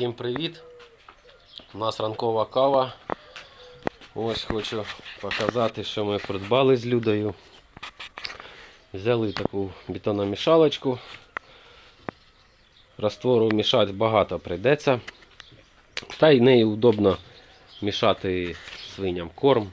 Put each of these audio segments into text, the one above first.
Всім привіт! У нас ранкова кава. Ось хочу показати, що ми придбали з Людою. Взяли таку бетономішалочку. Раствору мішати багато прийдеться. Та й нею удобно мішати свиням корм,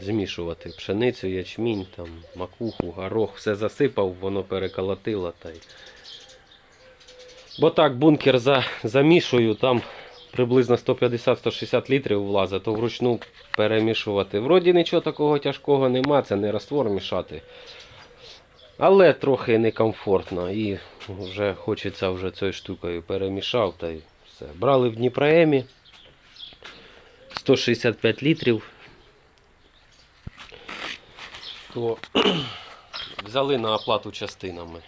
змішувати пшеницю, ячмінь, там, макуху, горох, все засипав, воно переколотило. Та й Бо так бункер за, замішую, там приблизно 150-160 літрів влазить, то вручну перемішувати. Вроді нічого такого тяжкого нема, це не раствор мішати. Але трохи некомфортно і вже хочеться вже цією штукою перемішав та й все. Брали в Дніпроемі 165 літрів. То взяли на оплату частинами.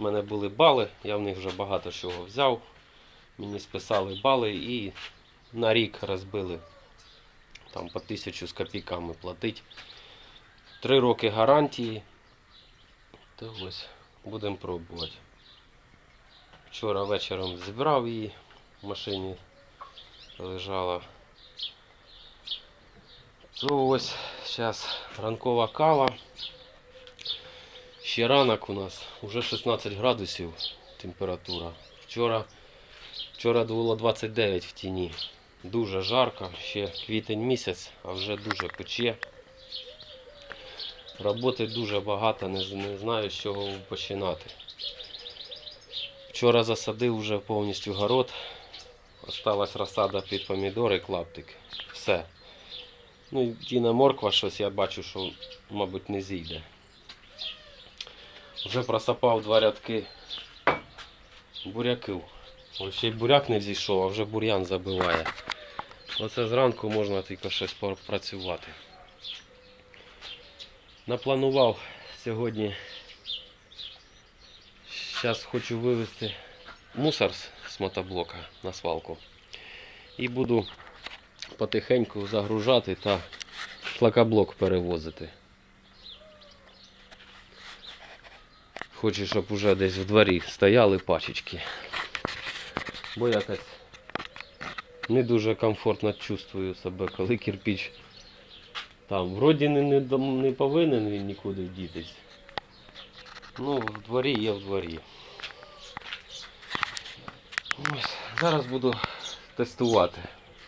У мене були бали, я в них вже багато чого взяв. Мені списали бали і на рік розбили. Там по тисячу з копійками платить. Три роки гарантії. То ось будемо пробувати. Вчора вечором зібрав її, в машині лежала. То ось зараз ранкова кава. Ще ранок у нас, вже 16 градусів температура. Вчора, вчора було 29 в тіні. Дуже жарко, ще квітень місяць, а вже дуже пече. Роботи дуже багато, не, не знаю з чого починати. Вчора засадив вже повністю город. Осталась розсада під помідори, клаптик. Все. Ну і тіна морква щось я бачу, що, мабуть, не зійде. Вже просапав два рядки буряків. Ось ще й буряк не взійшов, а вже бур'ян забиває. Оце зранку можна тільки щось попрацювати. Напланував сьогодні. Зараз хочу вивезти мусор з мотоблока на свалку. І буду потихеньку загружати та шлакоблок перевозити. Хочу, щоб уже десь в дворі стояли пачечки. Бо якось не дуже комфортно чувствую себе, коли кирпич там. Вроді не, не, не повинен він нікуди дітись. Ну, в дворі є в дворі. Ось, зараз буду тестувати,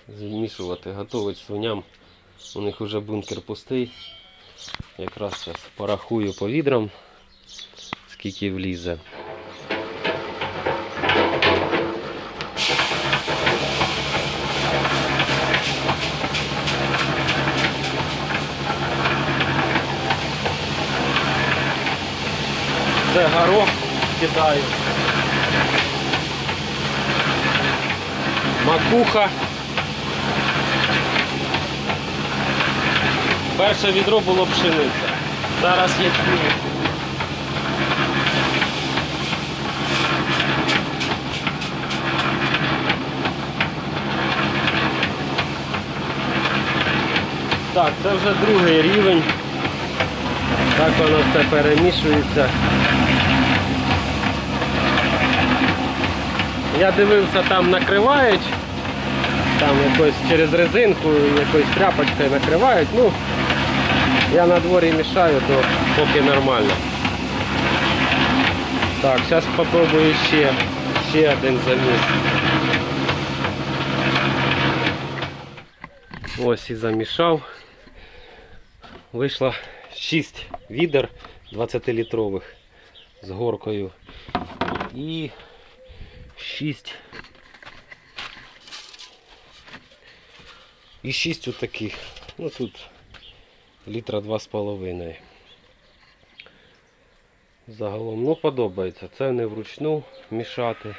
змішувати, готувати свиням. У них вже бункер пустий. Якраз зараз порахую по відрам скільки влізе. Це горох кидаю. Макуха. Перше відро було пшениця. Зараз є ячмінь. Так, це вже другий рівень. Так воно все перемішується. Я дивився, там накривають, там якось через резинку, якоюсь тряпочкою накривають. Ну, я на дворі мішаю, то поки нормально. Так, зараз спробую ще, ще один заміс. Ось і замішав. Вийшло 6 відер 20-літрових з горкою. І 6. І 6 отаких. Ну тут літра 2,5. Загалом, ну подобається. Це не вручну мішати.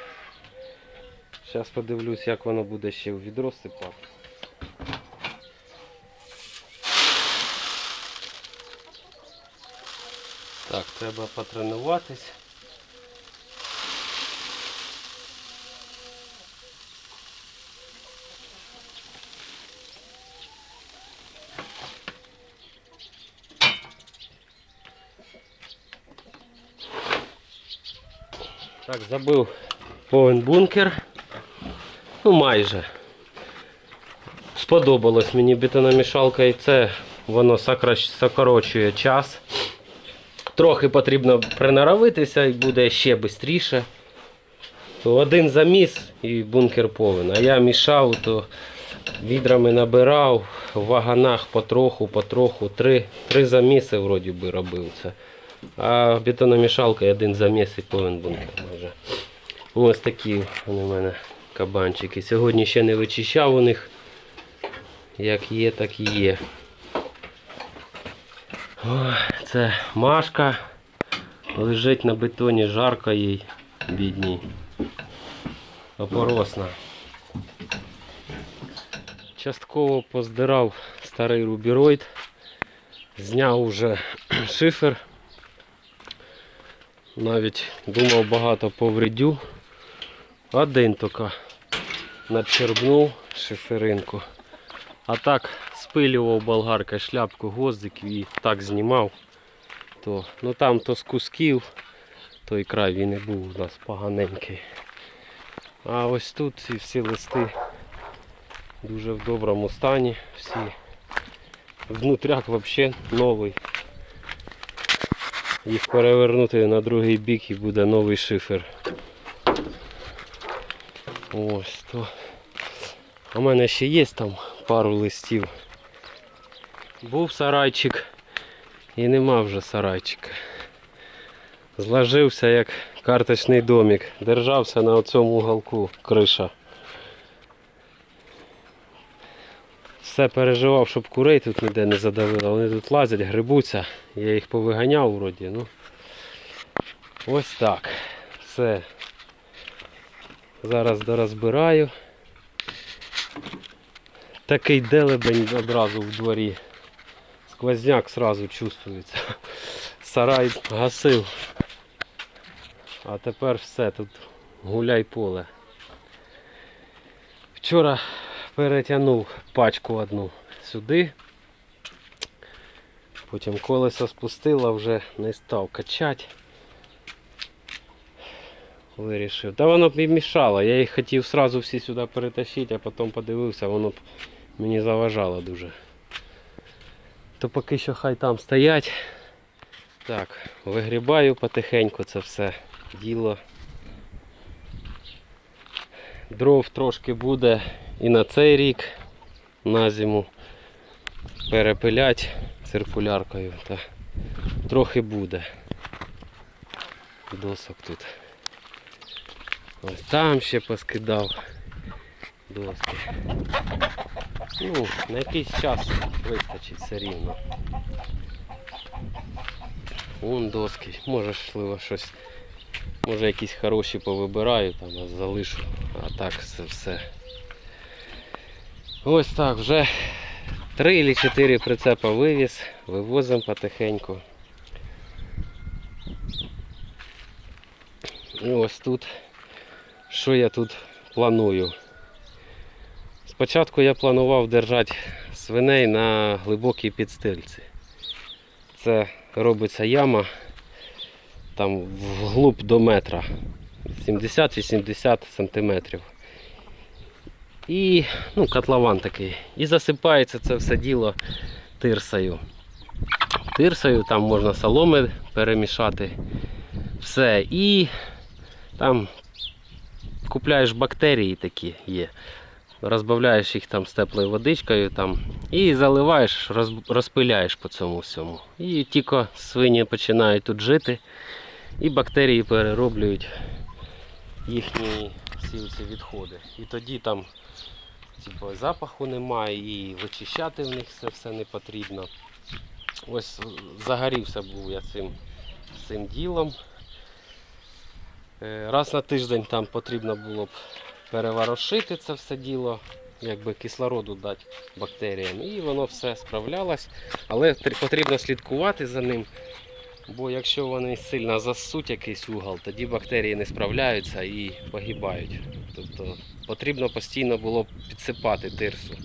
Зараз подивлюсь, як воно буде ще в відро сипати. Так, треба потренуватись. Так, забив повен бункер. Ну майже. Сподобалось мені бетономішалка і це воно сокорочує час. Трохи потрібно приноровитися і буде ще швидше. Один заміс і бункер повен. А я мішав, то відрами набирав, в ваганах потроху, потроху. Три, три заміси вроді би робив це. А бетономішалка один заміс і повен бункер майже. Ось такі вони в мене кабанчики. Сьогодні ще не вичищав у них. Як є, так і є. Ой, це Машка. Лежить на бетоні, жарко їй, бідній. Опоросна. Частково поздирав старий рубіроїд. Зняв уже шифер. Навіть думав багато повредю. Один тільки надчербнув шиферинку. А так спилював болгарка шляпку гвоздиків і так знімав. То, ну там то з кусків, той край він і був у нас поганенький. А ось тут ці всі листи дуже в доброму стані. Всі. Внутряк взагалі новий. Їх перевернути на другий бік і буде новий шифер. Ось то. У мене ще є там пару листів. Був сарайчик і нема вже сарайчика. Зложився як карточний домик. Держався на цьому уголку криша. Все переживав, щоб курей тут ніде не задавило. Вони тут лазять, грибуться. Я їх повиганяв вроді. Ну. Ось так. Все. Зараз дорозбираю. Такий делебень одразу в дворі. Сквозняк сразу чувствується. Сарай гасив. А тепер все тут гуляй поле. Вчора перетягнув пачку одну сюди. Потім колесо спустила, вже не став качати. Вирішив. Та воно б і мішало. Я їх хотів сразу всі сюди перетащити, а потім подивився, воно б мені заважало дуже. То поки що хай там стоять. Так, вигрібаю потихеньку це все діло. Дров трошки буде і на цей рік, на зиму перепилять циркуляркою, та трохи буде. Досок тут. Ось там ще поскидав доски. Ну, на якийсь час вистачить все рівно. Вон доски, можливо щось. Може якісь хороші повибираю, там залишу. А так це все. Ось так, вже три чи чотири прицепа вивіз, вивозимо потихеньку. І ось тут, що я тут планую. Спочатку я планував держати свиней на глибокій підстильці. Це робиться яма там вглуб до метра. 70-80 сантиметрів. І ну, котлован такий. І засипається це все діло тирсою. Тирсою там можна соломи перемішати. Все. І там купляєш бактерії такі є. Розбавляєш їх там з теплою водичкою там, і заливаєш, роз- розпиляєш по цьому всьому. І тільки свині починають тут жити, і бактерії перероблюють їхні всі ці відходи. І тоді там типу, запаху немає, і вичищати в них це все не потрібно. Ось загорівся був я цим, цим ділом. Е, Раз на тиждень там потрібно було б переворошити це все діло, якби кислороду дати бактеріям, і воно все справлялось. Але потрібно слідкувати за ним, бо якщо вони сильно засуть якийсь угол, тоді бактерії не справляються і погибають. Тобто потрібно постійно було підсипати тирсу.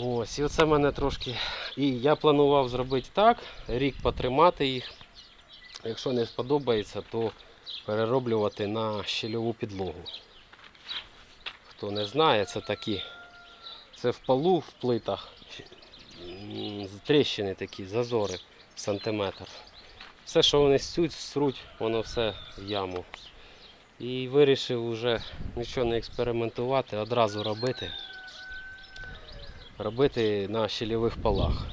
Ось, і оце мене трошки. І я планував зробити так, рік потримати їх. Якщо не сподобається, то перероблювати на щільову підлогу. Хто не знає, це такі. Це в полу в плитах. Тріщини такі, зазори сантиметр. Все, що вони сють, сруть, воно все в яму. І вирішив уже нічого не експериментувати, одразу робити. Робити на щільових полах.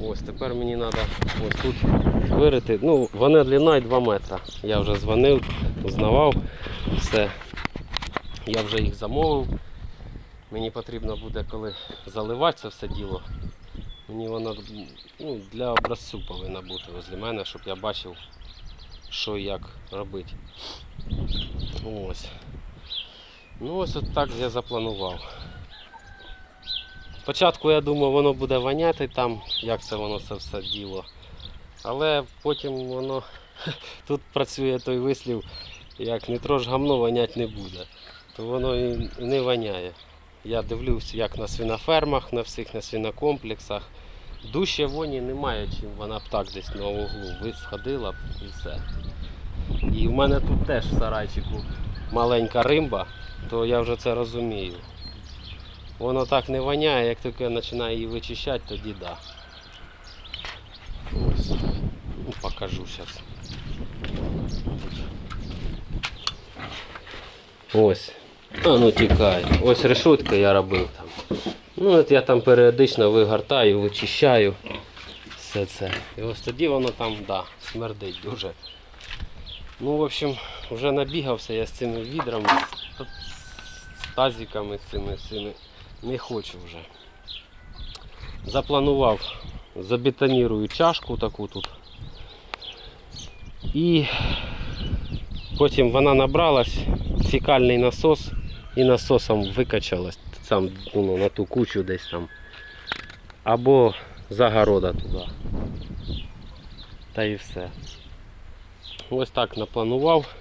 Ось тепер мені треба ось тут вирити. Ну, вони длиною 2 метри. Я вже дзвонив, узнавав все. Я вже їх замовив. Мені потрібно буде, коли заливати це все діло. Мені воно ну, для образцю повинна бути возле мене, щоб я бачив, що і як робити. Ось. Ну ось от так я запланував. Спочатку я думав, воно буде воняти там, як це воно це все діло. Але потім воно тут працює той вислів, як не трош гамно вонять не буде, то воно і не воняє. Я дивлюсь, як на свинофермах, на всіх на свинокомплексах. Дужче воні немає, чим вона б так десь на углу висходила б і все. І в мене тут теж в сарайчику маленька римба, то я вже це розумію. Воно так не воняє, як тільки я починаю її вичищати, тоді да. Ось. Ну, покажу зараз. Ось. А ну тікай. Ось решетки я робив там. Ну от я там періодично вигортаю, вичищаю все це. І ось тоді воно там, да, смердить дуже. Ну, в общем, вже набігався я з цими відрами, з тазиками з цими. Не хочу вже. Запланував, забетонірую чашку таку тут. І потім вона набралась, фекальний насос і насосом викачалась сам ну, на ту кучу десь там. Або загорода туди. Та і все. Ось так напланував.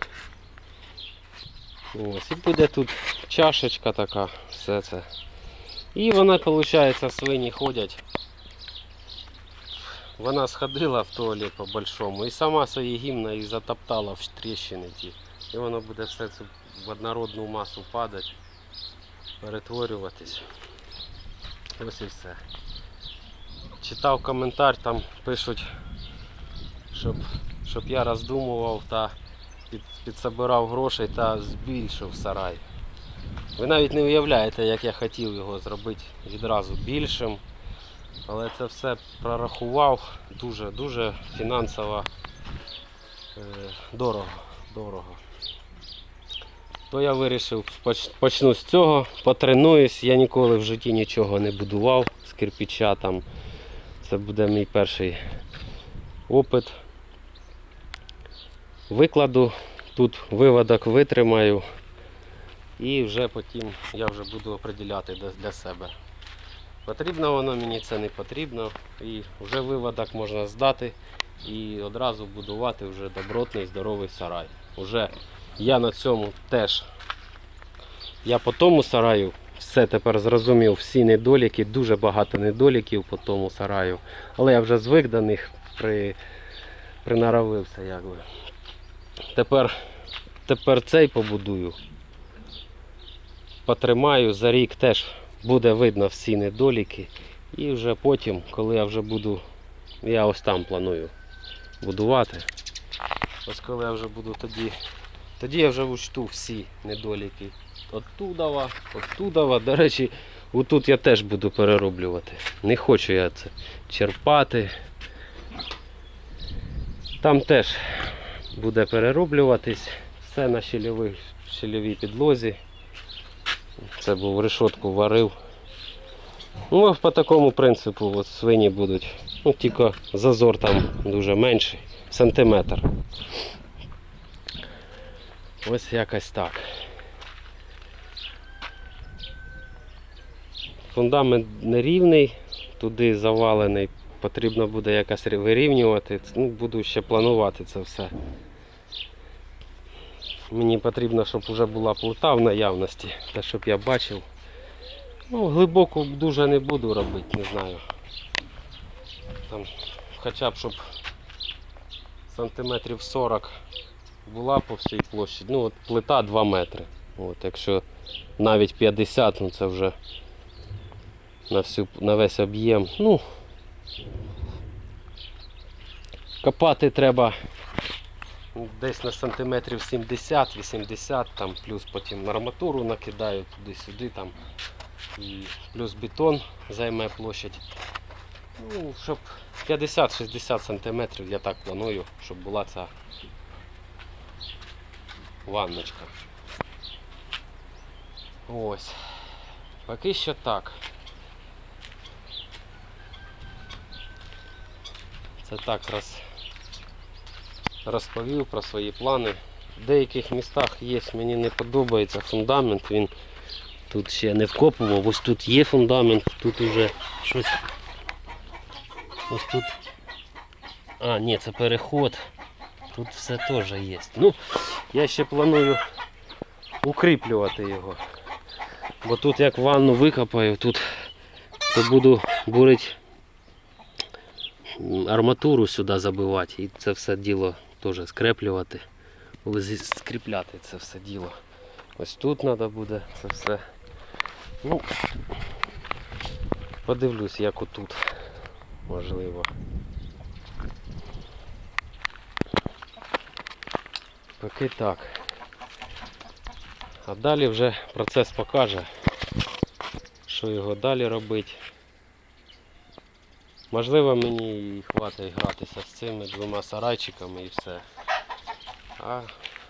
Ось, і буде тут чашечка така, все це. І вона, виходить, свині ходять. Вона сходила в туалет по-большому і сама свої гімна і затоптала в тріщини ті. І воно буде все це в однородну масу падати, перетворюватись. Ось і все. Читав коментар, там пишуть, щоб, щоб я роздумував та під, підсобирав грошей та збільшив сарай. Ви навіть не уявляєте, як я хотів його зробити відразу більшим. Але це все прорахував дуже, дуже фінансово е, дорого. дорого. То я вирішив почну з цього, потренуюсь. Я ніколи в житті нічого не будував з кирпича там. Це буде мій перший опит. Викладу, тут виводок витримаю. І вже потім я вже буду определяти для себе. Потрібно воно мені це не потрібно. І вже виводок можна здати і одразу будувати вже добротний здоровий сарай. Уже я на цьому теж. Я по тому сараю все тепер зрозумів, всі недоліки, дуже багато недоліків по тому сараю. Але я вже звик до них, при, принаравився якби. Тепер, тепер цей побудую потримаю за рік теж буде видно всі недоліки. І вже потім, коли я вже буду, я ось там планую будувати. Ось коли я вже буду тоді, тоді я вже учту всі недоліки. Оттудова, оттудова. До речі, отут я теж буду перероблювати. Не хочу я це черпати. Там теж буде перероблюватись. Все на щільовій, щільовій підлозі. Це був решетку варив. Ну, по такому принципу от свині будуть. Ну, тільки зазор там дуже менший, сантиметр. Ось якось так. Фундамент нерівний, туди завалений, потрібно буде якось вирівнювати. Ну, буду ще планувати це все. Мені потрібно, щоб вже була плита в наявності, та щоб я бачив. Ну, глибоко дуже не буду робити, не знаю. Там хоча б щоб сантиметрів 40 була по всій площі. Ну от плита 2 метри. От, якщо навіть 50, ну це вже на, всю, на весь об'єм. Ну, копати треба десь на сантиметрів 70-80, там плюс потім арматуру накидаю туди-сюди, там і плюс бетон займе площадь. Ну, щоб 50-60 сантиметрів я так планую, щоб була ця ванночка. Ось. Поки що так. Це так роз... розповів про свої плани. В деяких містах є, мені не подобається фундамент, він тут ще не вкопував, ось тут є фундамент, тут уже щось. Ось тут. А, ні, це переход. Тут все теж є. Ну, я ще планую укріплювати його. Бо тут як ванну викопаю, тут то буду бурити арматуру сюди забивати і це все діло теж скреплювати. Скріпляти це все діло. Ось тут треба буде це все. Ну, подивлюсь, як отут. Можливо. Поки так. А далі вже процес покаже, що його далі робити. Можливо, мені і хватить гратися з цими двома сарайчиками і все. А,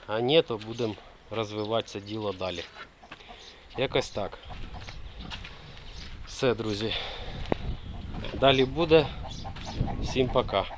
а ні, то будемо розвивати це діло далі. Якось так. Все, друзі. Далі буде. Всім пока.